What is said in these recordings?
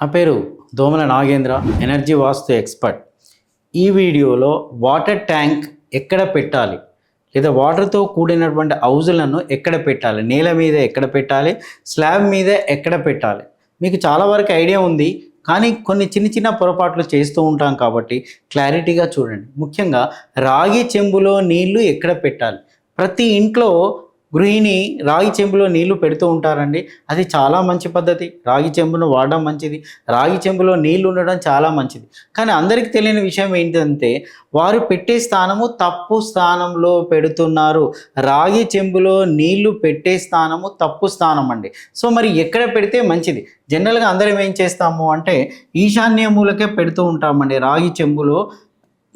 నా పేరు దోమల నాగేంద్ర ఎనర్జీ వాస్తు ఎక్స్పర్ట్ ఈ వీడియోలో వాటర్ ట్యాంక్ ఎక్కడ పెట్టాలి? లేదా వాటర్తో కూడినటువంటి హౌజులను ఎక్కడ పెట్టాలి? నేల మీద ఎక్కడ పెట్టాలి? స్లాబ్ మీద ఎక్కడ పెట్టాలి? మీకు చాలా వరకు ఐడియా ఉంది కానీ కొన్ని చిన్న చిన్న పొరపాట్లు చేస్తూ ఉంటాం కాబట్టి క్లారిటీగా చూడండి. ముఖ్యంగా రాగి చెంబులో నీళ్ళు ఎక్కడ పెట్టాలి? ప్రతి ఇంట్లో గృహిణి రాగి చెంబులో నీళ్ళు పెడుతూ ఉంటారండి. అది చాలా మంచి పద్ధతి. రాగి చెంబును వాడడం మంచిది. రాగి చెంబులో నీళ్ళు ఉండడం చాలా మంచిది. కానీ అందరికీ తెలియని విషయం ఏంటంటే వారు పెట్టే స్థానము తప్పు స్థానంలో పెడుతున్నారు. రాగి చెంబులో నీళ్ళు పెట్టే స్థానము తప్పు స్థానం అండి సో మరి ఎక్కడ పెడితే మంచిది? జనరల్గా అందరం ఏం చేస్తాము అంటే ఈశాన్య మూలకే పెడుతూ ఉంటామండి రాగి చెంబులో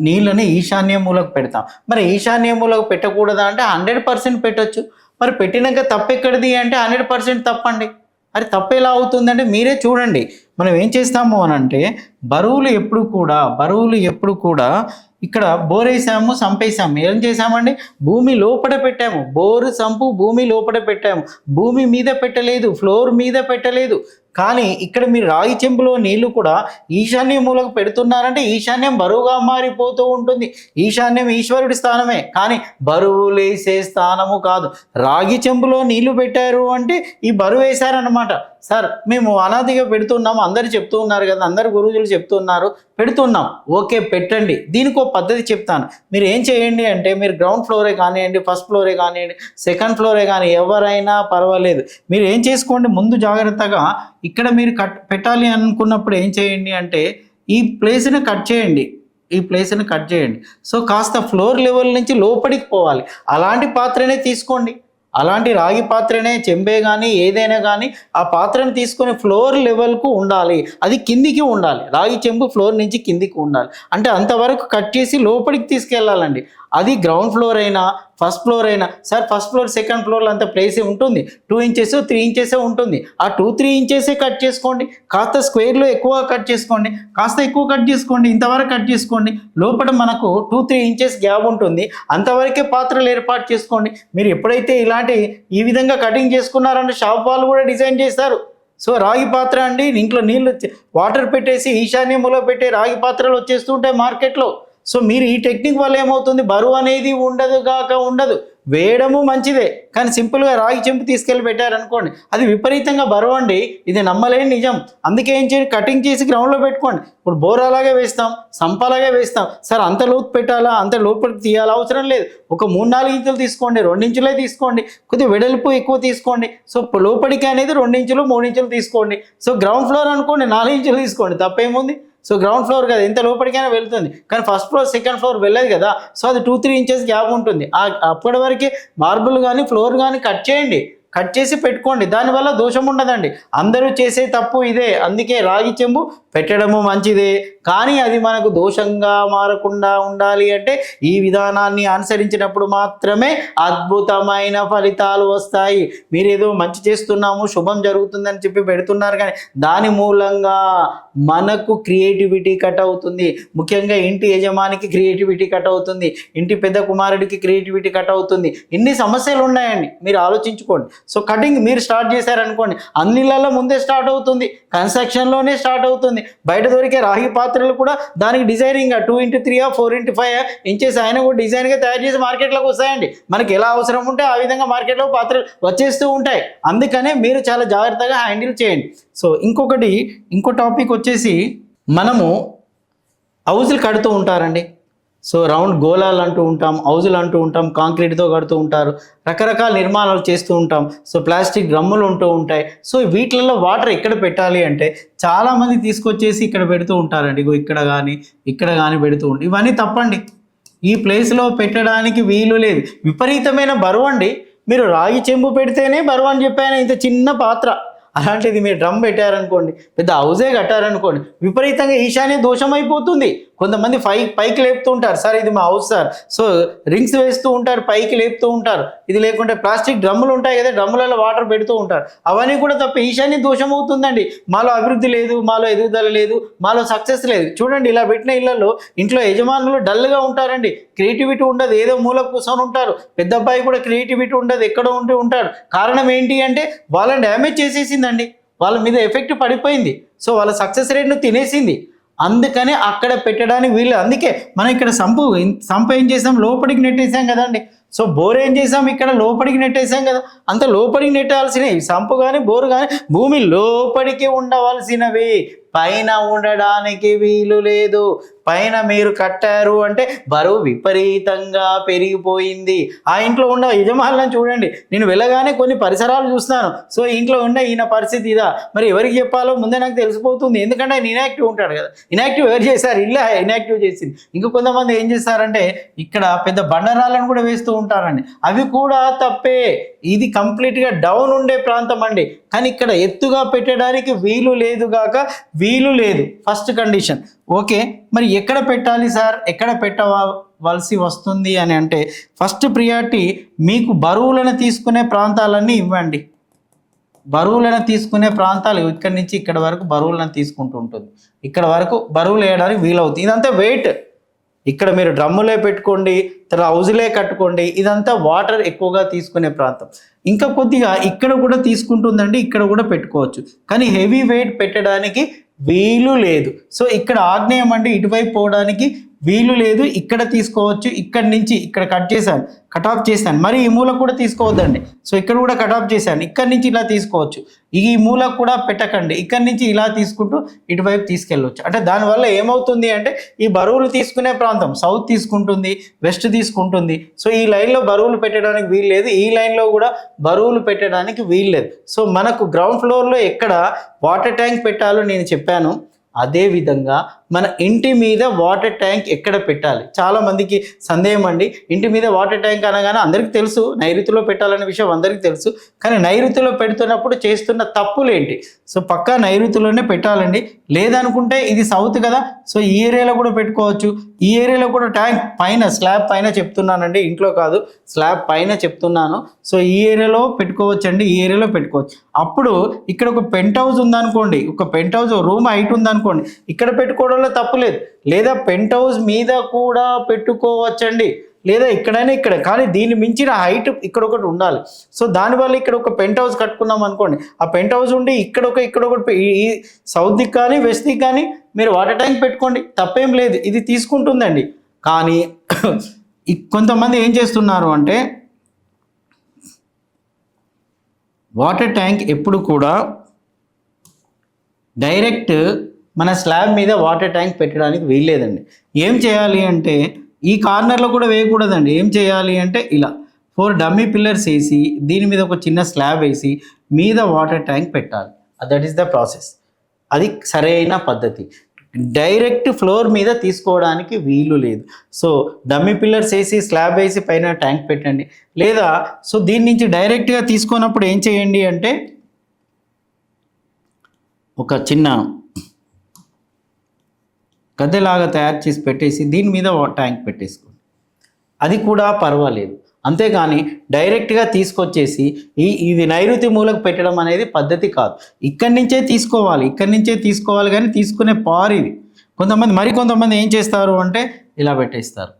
నీళ్ళని ఈశాన్య మూలకు పెడతాం. మరి ఈశాన్య మూలకు పెట్టకూడదా అంటే హండ్రెడ్ పర్సెంట్ పెట్టొచ్చు. మరి పెట్టినాక తప్పు ఎక్కడిది అంటే హండ్రెడ్ పర్సెంట్ తప్పండి. మరి తప్పు ఎలా అవుతుందంటే మీరే చూడండి. మనం ఏం చేస్తాము అని అంటే బరువులు ఎప్పుడు కూడా బరువులు ఎప్పుడు కూడా ఇక్కడ బోరేసాము సంపేసాము. ఏం చేసామండి? భూమి లోపల పెట్టాము. బోరు సంపు భూమి లోపల పెట్టాము. భూమి మీద పెట్టలేదు ఫ్లోర్ మీద పెట్టలేదు. కానీ ఇక్కడ మీరు రాగి చెంబులో నీళ్ళు కూడా ఈశాన్య మూలకు పెడుతున్నారంటే ఈశాన్యం బరువుగా మారిపోతూ ఉంటుంది. ఈశాన్యం ఈశ్వరుడి స్థానమే. కానీ బరువు లేసే స్థానము కాదు. రాగి చెంబులో నీళ్ళు పెట్టారు అంటే ఈ బరువు వేశారనమాట సార్ మేము అనాదిగా పెడుతున్నాం అందరు చెప్తూ ఉన్నారు కదా అందరు గురువులు చెప్తున్నారు పెడుతున్నాం. ఓకే పెట్టండి. దీనికి ఒక పద్ధతి చెప్తాను. మీరు ఏం చేయండి అంటే మీరు గ్రౌండ్ ఫ్లోరే కానివ్వండి ఫస్ట్ ఫ్లోరే కానివ్వండి సెకండ్ ఫ్లోరే కానీ ఎవరైనా పర్వాలేదు. మీరు ఏం చేసుకోండి ముందు జాగ్రత్తగా ఇక్కడ మీరు కట్ పెట్టాలి అనుకున్నప్పుడు ఏం చేయండి అంటే ఈ ప్లేస్ని కట్ చేయండి. ఈ ప్లేస్ని కట్ చేయండి. సో కాస్త ఫ్లోర్ లెవెల్ నుంచి లోపలికి పోవాలి. అలాంటి పాత్రనే తీసుకోండి. అలాంటి రాగి పాత్రనే చెంబే కానీ ఏదైనా కానీ ఆ పాత్రను తీసుకొని ఫ్లోర్ లెవెల్కు ఉండాలి. అది కిందికి ఉండాలి. రాగి చెంబు ఫ్లోర్ నుంచి కిందికి ఉండాలి. అంటే అంతవరకు కట్ చేసి లోపలికి తీసుకెళ్ళాలండి అది గ్రౌండ్ ఫ్లోర్ అయినా ఫస్ట్ ఫ్లోర్ అయినా. సార్ ఫస్ట్ ఫ్లోర్ సెకండ్ ఫ్లోర్లో అంత ప్లేసే ఉంటుంది. టూ ఇంచెస్ త్రీ ఇంచెసే ఉంటుంది. ఆ టూ త్రీ ఇంచెసే కట్ చేసుకోండి. కాస్త స్క్వేర్లో ఎక్కువ కట్ చేసుకోండి. కాస్త ఎక్కువ కట్ చేసుకోండి. ఇంతవరకు కట్ చేసుకోండి. లోపల మనకు టూ త్రీ ఇంచెస్ గ్యాప్ ఉంటుంది. అంతవరకే పాత్రలు ఏర్పాటు చేసుకోండి. మీరు ఎప్పుడైతే ఇలాంటి ఈ విధంగా కటింగ్ చేసుకున్నారంటే షాప్ వాళ్ళు కూడా డిజైన్ చేస్తారు సో రాగి పాత్ర అండి. ఇంట్లో నీళ్ళు వచ్చి- వాటర్ పెట్టేసి ఈశాన్యములో పెట్టే రాగి పాత్రలు వచ్చేస్తుంటాయి మార్కెట్లో. సో మీరు ఈ టెక్నిక్ వల్ల ఏమవుతుంది? బరువు అనేది ఉండదు కాక ఉండదు. వేయడము మంచిదే. కానీ సింపుల్గా రాగి చెంపు తీసుకెళ్ళి పెట్టారనుకోండి. అది విపరీతంగా బరువు అండి. ఇది నమ్మలేని నిజం. అందుకే ఏం చేయండి? కటింగ్ చేసి గ్రౌండ్లో పెట్టుకోండి. ఇప్పుడు బోర్ అలాగే వేస్తాం సంప అలాగే వేస్తాం. సార్ అంత లోతు పెట్టాలా? అంత లోపలికి తీయాలా? అవసరం లేదు. ఒక మూడు నాలుగు ఇంచులు తీసుకోండి. రెండించులే తీసుకోండి. కొద్దిగా వెడల్పు ఎక్కువ తీసుకోండి. సో లోపలికి అనేది రెండు ఇంచులు మూడు ఇంచులు తీసుకోండి. సో గ్రౌండ్ ఫ్లోర్ అనుకోండి నాలుగు ఇంచులు తీసుకోండి. తప్పేముంది? సో గ్రౌండ్ ఫ్లోర్ కదా ఎంత లోపలికైనా వెళ్తుంది. కానీ ఫస్ట్ ఫ్లోర్ సెకండ్ ఫ్లోర్ వెళ్ళదు కదా. సో అది టూ త్రీ ఇంచెస్ గ్యాప్ ఉంటుంది. ఆ అప్పటి వరకే మార్బుల్ కానీ ఫ్లోర్ కానీ కట్ చేయండి. కట్ చేసి పెట్టుకోండి. దానివల్ల దోషం ఉండదండి. అందరూ చేసే తప్పు ఇదే. అందుకే రాగి చెంబు పెట్టడము మంచిదే. కానీ అది మనకు దోషంగా మారకుండా ఉండాలి అంటే ఈ విధానాన్ని అనుసరించినప్పుడు మాత్రమే అద్భుతమైన ఫలితాలు వస్తాయి. మీరు ఏదో మంచి చేస్తున్నాము శుభం జరుగుతుందని చెప్పి పెడుతున్నారు కానీ దాని మూలంగా మనకు క్రియేటివిటీ కట్ అవుతుంది. ముఖ్యంగా ఇంటి యజమానికి క్రియేటివిటీ కట్ అవుతుంది. ఇంటి పెద్ద కుమారుడికి క్రియేటివిటీ కట్ అవుతుంది. ఇన్ని సమస్యలు ఉన్నాయండి. మీరు ఆలోచించుకోండి. సో కటింగ్ మీరు స్టార్ట్ చేశారనుకోండి అన్నిళ్ళల్లో ముందే స్టార్ట్ అవుతుంది. కన్స్ట్రక్షన్లోనే స్టార్ట్ అవుతుంది. బయట దొరికే రాగి పాత్రలు కూడా దానికి designing two into three four into five inches ఆయన కూడా డిజైన్గా తయారు చేసి మార్కెట్లోకి వస్తాయండి. మనకి ఎలా అవసరం ఉంటే ఆ విధంగా మార్కెట్లో పాత్రలు వచ్చేస్తూ ఉంటాయి. అందుకనే మీరు చాలా జాగ్రత్తగా హ్యాండిల్ చేయండి. సో ఇంకొకటి ఇంకో టాపిక్ వచ్చేసి మనము హౌజులు కడుతూ ఉంటారండి. సో రౌండ్ గోళాలు అంటూ ఉంటాం హౌజులు అంటూ ఉంటాం కాంక్రీట్తో కడుతూ ఉంటారు రకరకాల నిర్మాణాలు చేస్తూ ఉంటాం. సో ప్లాస్టిక్ డ్రమ్ములు ఉంటూ ఉంటాయి. సో వీటిలలో వాటర్ ఎక్కడ పెట్టాలి అంటే చాలామంది తీసుకొచ్చేసి ఇక్కడ పెడుతూ ఉంటారండి. ఇగో ఇక్కడ కానీ ఇక్కడ కానీ పెడుతూ ఉండి. ఇవన్నీ తప్పండి. ఈ ప్లేస్లో పెట్టడానికి వీలు లేదు. విపరీతమైన బరువు అండి. మీరు రాగి చెంబు పెడితేనే బరువు అని చెప్పాను. ఇంత చిన్న పాత్ర. అలాంటిది మీరు డ్రమ్ పెట్టారనుకోండి పెద్ద హౌజే కట్టారనుకోండి విపరీతంగా ఈశాన్య దోషం అయిపోతుంది కొంతమంది పై పైకి లేపుతూ ఉంటారు. సార్ ఇది మా హౌస్ సార్. సో రింగ్స్ వేస్తూ ఉంటారు పైకి లేపుతూ ఉంటారు. ఇది లేకుంటే ప్లాస్టిక్ డ్రమ్ములు ఉంటాయి కదా డ్రమ్ములలో వాటర్ పెడుతూ ఉంటారు. అవన్నీ కూడా తప్ప ఈశాన్య దోషం అవుతుందండి. మాలో అభివృద్ధి లేదు మాలో ఎదుగుదల లేదు మాలో సక్సెస్ లేదు. చూడండి ఇలా పెట్టిన ఇళ్ళలో ఇంట్లో యజమానులు డల్గా ఉంటారండి. క్రియేటివిటీ ఉండదు. ఏదో మూల కూర్చొని ఉంటారు. పెద్ద అబ్బాయి కూడా క్రియేటివిటీ ఉండదు. ఎక్కడో ఉంటూ ఉంటారు. కారణం ఏంటి అంటే వాళ్ళని డ్యామేజ్ చేసేసిందండి. వాళ్ళ మీద ఎఫెక్ట్ పడిపోయింది. సో వాళ్ళ సక్సెస్ రేట్ను తినేసింది. అందుకనే అక్కడ పెట్టడానికి వీలు అందుకే మనం ఇక్కడ సంపు సంపు ఏం చేసాం? లోపలికి నెట్టేసాం కదండి. సో బోర్ ఏం చేసాం? ఇక్కడ లోపలికి నెట్టేసాం కదా. అంత లోపలికి నెట్టాల్సినవి సంపు కానీ బోరు కానీ భూమి లోపలికి ఉండవలసినవి. పైన ఉండడానికి వీలు లేదు. పైన మీరు కట్టారు అంటే బరువు విపరీతంగా పెరిగిపోయింది. ఆ ఇంట్లో ఉన్న యజమానులను చూడండి. నేను వెళ్ళగానే కొన్ని పరిసరాలు చూస్తున్నాను. సో ఇంట్లో ఉన్న ఈయన పరిస్థితి ఇదా? మరి ఎవరికి చెప్పాలో ముందే నాకు తెలిసిపోతుంది. ఎందుకంటే ఆయన ఇనాక్టివ్ ఉంటాడు కదా. ఇనాక్టివ్ ఎవరు చేశారు? ఇల్లా ఇనాక్టివ్ చేసింది. ఇంకా కొంతమంది ఏం చేస్తారంటే ఇక్కడ పెద్ద బండరాలను కూడా వేస్తూ ఉంటారండి. అవి కూడా తప్పే. ఇది కంప్లీట్గా డౌన్ ఉండే ప్రాంతం అండి. కానీ ఇక్కడ ఎత్తుగా పెట్టడానికి వీలు లేదు కాక వీలు లేదు. First condition. ఓకే మరి ఎక్కడ పెట్టాలి సార్? ఎక్కడ పెట్టవలసి వస్తుంది అని అంటే ఫస్ట్ ప్రియారిటీ మీకు బరువులను తీసుకునే ప్రాంతాలన్నీ ఇవ్వండి. బరువులను తీసుకునే ప్రాంతాలు ఇక్కడి నుంచి ఇక్కడ వరకు బరువులను తీసుకుంటూ ఉంటుంది. ఇక్కడ వరకు బరువులు వేయడానికి వీలవుతుంది. ఇదంతా వెయిట్ ఇక్కడ మీరు డ్రమ్ములే పెట్టుకోండి తర్వాత హౌజులే కట్టుకోండి ఇదంతా వాటర్ ఎక్కువగా తీసుకునే ప్రాంతం. ఇంకా కొద్దిగా ఇక్కడ కూడా తీసుకుంటుందండి ఇక్కడ కూడా పెట్టుకోవచ్చు. కానీ హెవీ వెయిట్ పెట్టడానికి వీలు లేదు. సో ఇక్కడ ఆగ్నేయం అంటే ఇటువైపు పోవడానికి వీలు లేదు ఇక్కడ తీసుకోవచ్చు ఇక్కడ నుంచి ఇక్కడ కట్ చేశాను కట్ ఆఫ్ చేశాను. మరి ఈ మూల కూడా తీసుకోవద్దండి. సో ఇక్కడ కూడా కట్ ఆఫ్ చేశాను. ఇక్కడ నుంచి ఇలా తీసుకోవచ్చు. ఈ మూల కూడా పెట్టకండి. ఇక్కడ నుంచి ఇలా తీసుకుంటూ ఇటువైపు తీసుకెళ్ళవచ్చు అంటే దానివల్ల ఏమవుతుంది అంటే ఈ బరువులు తీసుకునే ప్రాంతం సౌత్ తీసుకుంటుంది వెస్ట్ తీసుకుంటుంది. సో ఈ లైన్లో బరువులు పెట్టడానికి వీలు లేదు. ఈ లైన్లో కూడా బరువులు పెట్టడానికి వీలు లేదు. సో మనకు గ్రౌండ్ ఫ్లోర్లో ఎక్కడ వాటర్ ట్యాంక్ పెట్టాలో నేను చెప్పాను. అదే విధంగా మన ఇంటి మీద వాటర్ ట్యాంక్ ఎక్కడ పెట్టాలి? చాలా మందికి సందేహం అండి. ఇంటి మీద వాటర్ ట్యాంక్ అనగానే అందరికీ తెలుసు నైరుతిలో పెట్టాలనే విషయం అందరికీ తెలుసు. కానీ నైరుతిలో పెడుతున్నప్పుడు చేస్తున్న తప్పులు ఏంటి సో పక్కా నైరుతిలోనే పెట్టాలండి. లేదనుకుంటే ఇది సౌత్ కదా సో ఈ ఏరియాలో కూడా పెట్టుకోవచ్చు. ఈ ఏరియాలో కూడా ట్యాంక్ పైన స్లాబ్ పైన చెప్తున్నానండి. ఇంట్లో కాదు స్లాబ్ పైన చెప్తున్నాను. సో ఈ ఏరియాలో పెట్టుకోవచ్చండి. ఈ ఏరియాలో పెట్టుకోవచ్చు. అప్పుడు ఇక్కడ ఒక పెంట్ హౌస్ ఉందనుకోండి. ఒక పెంట్ హౌస్ రూమ్ హైట్ ఉందనుకోండి. ఇక్కడ పెట్టుకోవడం పెట్టుకోవడంలో తప్పులేదు లేదా. పెంట్ హౌస్ మీద కూడా పెట్టుకోవచ్చండి. లేదా ఇక్కడైనా ఇక్కడ. కానీ దీన్ని మించిన హైట్ ఇక్కడ ఒకటి ఉండాలి. సో దానివల్ల ఇక్కడ ఒక పెంట్ హౌస్ కట్టుకున్నాం అనుకోండి. ఆ పెంట్ హౌస్ ఉండి ఇక్కడ ఒక ఇక్కడ ఒకటి సౌత్కి ఈ సౌత్ దిక్ కానీ వెస్ట్ దిక్ కానీ మీరు వాటర్ ట్యాంక్ పెట్టుకోండి. తప్పేం లేదు. ఇది తీసుకుంటుందండి. కానీ కొంతమంది ఏం చేస్తున్నారు అంటే వాటర్ ట్యాంక్ ఎప్పుడు కూడా డైరెక్ట్ మన స్లాబ్ మీద వాటర్ ట్యాంక్ పెట్టడానికి వీల్లేదండి. ఏం చేయాలి అంటే ఈ కార్నర్లో కూడా వేయకూడదండి. ఏం చేయాలి అంటే ఇలా ఫోర్ డమ్మీ పిల్లర్స్ వేసి దీని మీద ఒక చిన్న స్లాబ్ వేసి మీద వాటర్ ట్యాంక్ పెట్టాలి. దట్ ఈస్ ద ప్రాసెస్ అది సరైన పద్ధతి. డైరెక్ట్ ఫ్లోర్ మీద తీసుకోవడానికి వీలు లేదు. సో డమ్మీ పిల్లర్స్ వేసి స్లాబ్ వేసి పైన ట్యాంక్ పెట్టండి. లేదా సో దీని నుంచి డైరెక్ట్గా తీసుకున్నప్పుడు ఏం చేయండి అంటే ఒక చిన్న గద్దెలాగా తయారు చేసి పెట్టేసి దీని మీద ఒక ట్యాంక్ పెట్టేసుకోండి అది కూడా పర్వాలేదు. అంతేగాని డైరెక్ట్గా తీసుకొచ్చేసి ఈ ఇది నైరుతి మూలకు పెట్టడం అనేది పద్ధతి కాదు. ఇక్కడి నుంచే తీసుకోవాలి ఇక్కడి నుంచే తీసుకోవాలి కానీ తీసుకునే పారు ఇది. కొంతమంది మరి కొంతమంది ఏం చేస్తారు అంటే ఇలా పెట్టేస్తారు.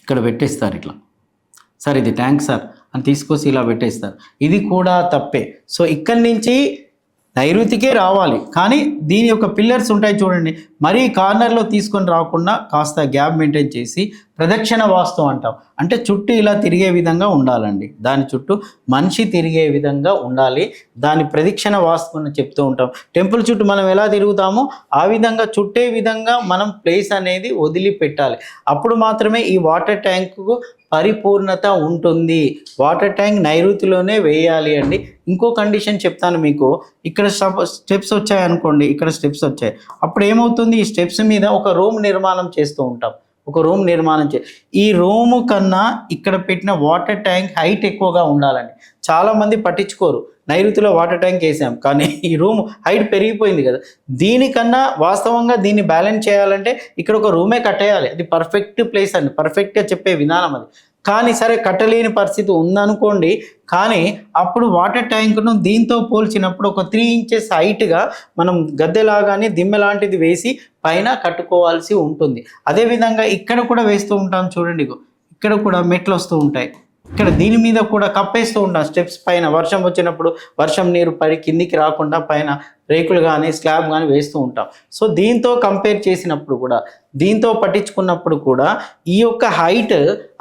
ఇక్కడ పెట్టేస్తారు ఇట్లా. సార్ ఇది ట్యాంక్ సార్ అని తీసుకొచ్చి ఇలా పెట్టేస్తారు. ఇది కూడా తప్పే. సో ఇక్కడి నుంచి నైరుతికే రావాలి. కానీ దీని యొక్క పిల్లర్స్ ఉంటాయి చూడండి. మరీ కార్నర్లో తీసుకొని రాకుండా కాస్త గ్యాప్ మెయింటైన్ చేసి ప్రదక్షిణ వాస్తు అంటాం. అంటే చుట్టూ ఇలా తిరిగే విధంగా ఉండాలండి. దాని చుట్టూ మనిషి తిరిగే విధంగా ఉండాలి. దాని ప్రదక్షిణ వాస్తు అని చెప్తూ ఉంటాం. టెంపుల్ చుట్టూ మనం ఎలా తిరుగుతామో ఆ విధంగా చుట్టే విధంగా మనం ప్లేస్ అనేది వదిలిపెట్టాలి. అప్పుడు మాత్రమే ఈ వాటర్ ట్యాంకు పరిపూర్ణత ఉంటుంది. వాటర్ ట్యాంక్ నైరుతిలోనే వేయాలి అండి. ఇంకో కండిషన్ చెప్తాను మీకు. ఇక్కడ స్టెప్స్ వచ్చాయి అనుకోండి ఇక్కడ స్టెప్స్ వచ్చాయి. అప్పుడు ఏమవుతుంది ఈ స్టెప్స్ మీద ఒక రూమ్ నిర్మాణం చేస్తూ ఉంటాం. ఒక రూమ్ నిర్మాణం చే ఈ రూము కన్నా ఇక్కడ పెట్టిన వాటర్ ట్యాంక్ హైట్ ఎక్కువగా ఉండాలండి. చాలామంది పట్టించుకోరు. నైరుతిలో వాటర్ ట్యాంక్ వేసాం. కానీ ఈ రూమ్ హైట్ పెరిగిపోయింది కదా. దీనికన్నా వాస్తవంగా దీన్ని బ్యాలెన్స్ చేయాలంటే ఇక్కడ ఒక రూమే కట్టేయాలి. అది పర్ఫెక్ట్ ప్లేస్ అండి. పర్ఫెక్ట్గా చెప్పే విధానం అది. కానీ సరే కట్టలేని పరిస్థితి ఉందనుకోండి కానీ అప్పుడు వాటర్ ట్యాంక్ను దీంతో పోల్చినప్పుడు ఒక త్రీ ఇంచెస్ హైట్గా మనం గద్దెలాగానే దిమ్మె లాంటిది వేసి పైన కట్టుకోవాల్సి ఉంటుంది. అదేవిధంగా ఇక్కడ కూడా వేస్తూ ఉంటాం చూడండి ఇక్కడ కూడా మెట్లు వస్తూ ఉంటాయి. ఇక్కడ దీని మీద కూడా కప్పేస్తూ ఉంటాం స్టెప్స్ పైన వర్షం వచ్చినప్పుడు వర్షం నీరు పడి కిందికి రాకుండా పైన రేకులు కానీ స్లాబ్ కానీ వేస్తూ ఉంటాం. సో దీంతో కంపేర్ చేసినప్పుడు కూడా దీంతో పట్టించుకున్నప్పుడు కూడా ఈ యొక్క హైట్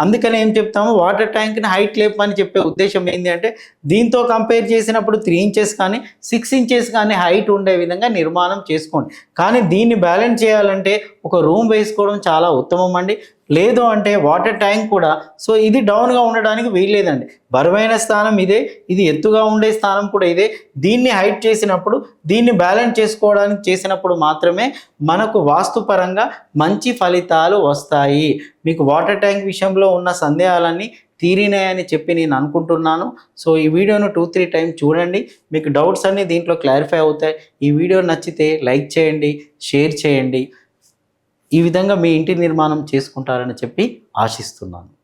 అందుకని ఏం చెప్తాము? వాటర్ ట్యాంక్ని హైట్ లేపని చెప్పే ఉద్దేశం ఏంటి అంటే దీంతో కంపేర్ చేసినప్పుడు త్రీ ఇంచెస్ కానీ సిక్స్ ఇంచెస్ కానీ హైట్ ఉండే విధంగా నిర్మాణం చేసుకోండి. కానీ దీన్ని బ్యాలెన్స్ చేయాలంటే ఒక రూమ్ వేసుకోవడం చాలా ఉత్తమం అండి. లేదు అంటే వాటర్ ట్యాంక్ కూడా. సో ఇది డౌన్గా ఉండడానికి వీల్లేదండి. బరువైన స్థానం ఇదే ఇది ఎత్తుగా ఉండే స్థానం కూడా ఇదే. దీన్ని హైట్ చేసినప్పుడు దీన్ని బ్యాలెన్స్ చేసుకోవడానికి చేసినప్పుడు మాత్రమే మనకు వాస్తుపరంగా మంచి ఫలితాలు వస్తాయి. మీకు వాటర్ ట్యాంక్ విషయంలో ఉన్న సందేహాలన్నీ తీరినాయని చెప్పి నేను అనుకుంటున్నాను. సో ఈ వీడియోను టూ త్రీ టైం చూడండి. మీకు డౌట్స్ అన్నీ దీంట్లో క్లారిఫై అవుతాయి. ఈ వీడియో నచ్చితే లైక్ చేయండి షేర్ చేయండి. ఈ విధంగా మీ ఇంటి నిర్మాణం చేసుకుంటారని చెప్పి ఆశిస్తున్నాను.